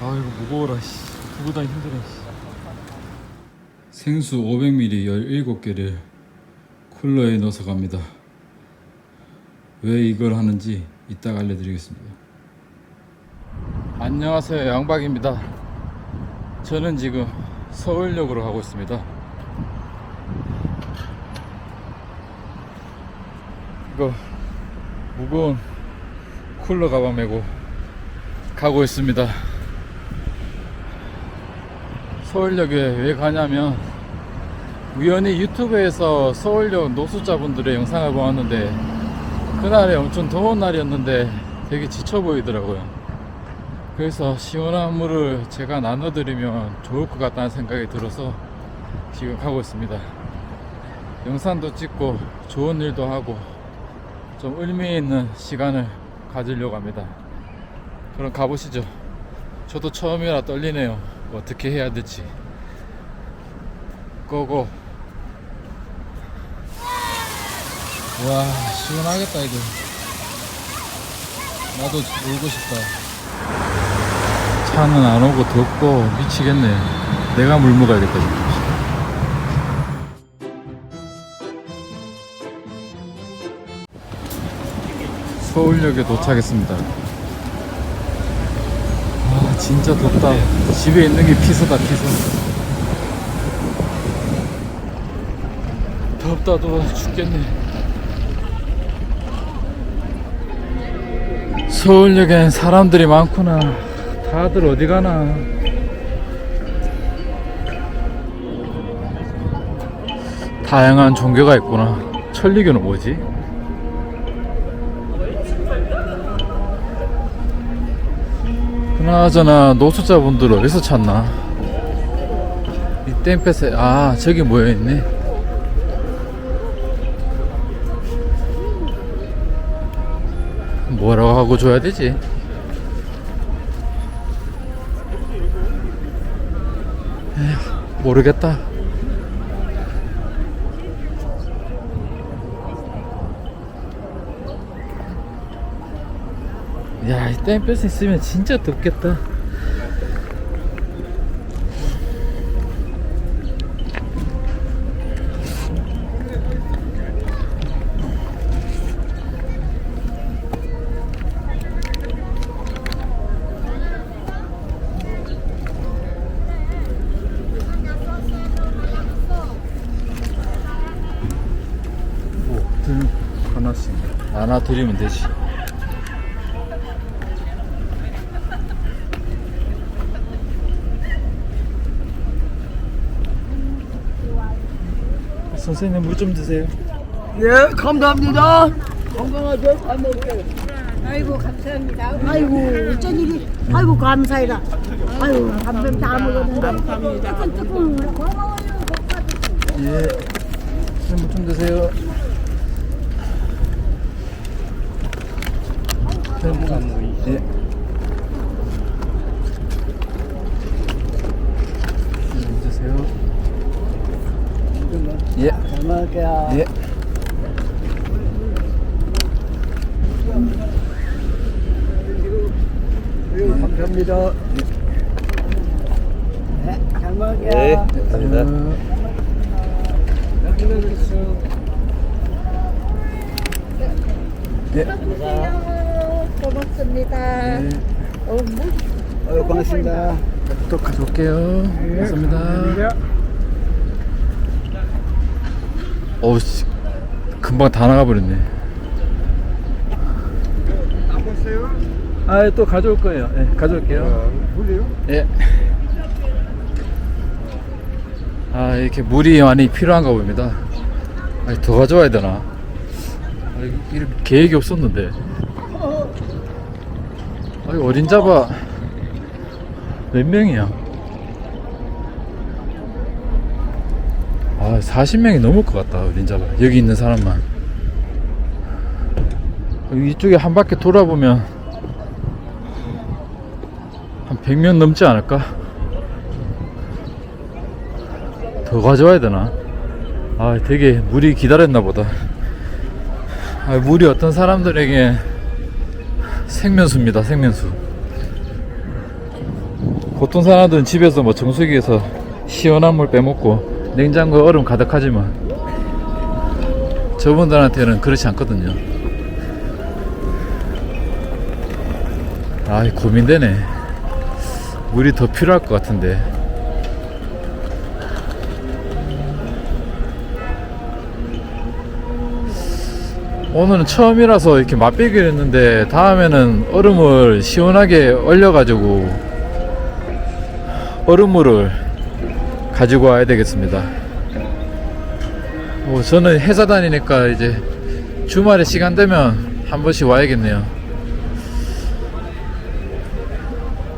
아 이거 무거워라 씨. 두고 다니 힘드네 씨. 생수 500ml 17개를 쿨러에 넣어서 갑니다. 왜 이걸 하는지 이따가 알려드리겠습니다. 안녕하세요 양박입니다. 저는 지금 서울역으로 가고 있습니다. 이거 무거운 쿨러 가방 메고 가고 있습니다 서울역에 왜 가냐면 우연히 유튜브에서 서울역 노숙자분들의 영상을 보았는데 그날에 엄청 더운 날이었는데 되게 지쳐 보이더라고요. 그래서 시원한 물을 제가 나눠드리면 좋을 것 같다는 생각이 들어서 지금 가고 있습니다. 영상도 찍고 좋은 일도 하고 좀 의미 있는 시간을 가지려고 합니다. 그럼 가보시죠. 저도 처음이라 떨리네요. 어떻게 해야 될지. 고고. 와, 시원하겠다, 이거. 나도 놀고 싶다. 차는 안 오고 덥고 미치겠네. 내가 물 먹어야겠다, 지금. 서울역에 도착했습니다. 아 진짜 덥다. 집에 있는 게 피서다 피서. 덥다 더 죽겠네. 서울역엔 사람들이 많구나. 다들 어디 가나? 다양한 종교가 있구나. 천리교는 뭐지? 그나저나 노숙자분들 어디서 찾나? 이 땡볕에 아 저기 모여있네 뭐라고 하고 줘야 되지? 에휴 모르겠다 야, 이 땡볕에 있으면 진짜 덥겠다. 뭐, 하나씩 하나 드리면 되지. 선생님 물 좀 드세요. 예, 감사합니다. 건강하죠? 잘 먹을게요. 아이고 감사합니다. 아이고 어쩐 일이 아이고 감사해라 아이고 감사합니다 다 먹었는데 감사합니다. 조금 예. 선생님 물 좀 드세요. 예. 물 드세요. 예. 잘 먹을게요. 예. 예, 감사합니다. 네, 잘 먹을게요. 네, 감사합니다. 예. 아유, 고맙습니다. 예. 어, 물 어, 고맙습니다. 또 가져올게요. 감사합니다. 어우, 씨. 금방 다 나가버렸네. 아, 또 가져올 거예요. 예, 가져올게요. 물이요? 예. 아, 이렇게 물이 많이 필요한가 봅니다. 아니, 더 가져와야 되나? 아, 이- 이렇게 계획이 없었는데. 아, 이 어린 잡아 몇 명이야? 아, 40명이 넘을 것 같다, 잡아. 여기 있는 사람만. 이쪽에 한 바퀴 돌아보면 한 100명 넘지 않을까? 더 가져와야 되나? 아, 되게 물이 기다렸나 보다. 아, 물이 어떤 사람들에게 생명수입니다, 생명수. 보통 사람들은 집에서 뭐 정수기에서 시원한 물 빼먹고 냉장고에 얼음 가득하지만 저분들한테는 그렇지 않거든요. 아, 고민되네. 물이 더 필요할 것 같은데. 오늘은 처음이라서 이렇게 맛보기를 했는데 다음에는 얼음을 시원하게 얼려가지고 얼음물을 가지고 와야 되겠습니다. 뭐 저는 회사 다니니까 이제 주말에 시간 되면 한 번씩 와야겠네요.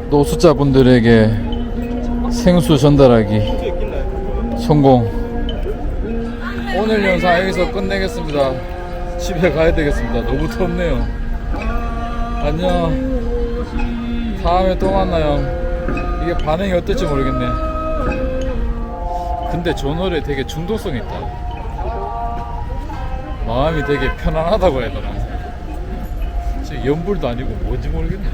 노숙자분들에게 생수 전달하기 성공. 오늘 영상 여기서 끝내겠습니다. 집에 가야 되겠습니다. 너무 덥네요. 안녕. 다음에 또 만나요. 이게 반응이 어떨지 모르겠네. 근데 저 노래 되게 중독성 있다. 마음이 되게 편안하다고 해야 되나. 연불도 아니고 뭔지 모르겠네.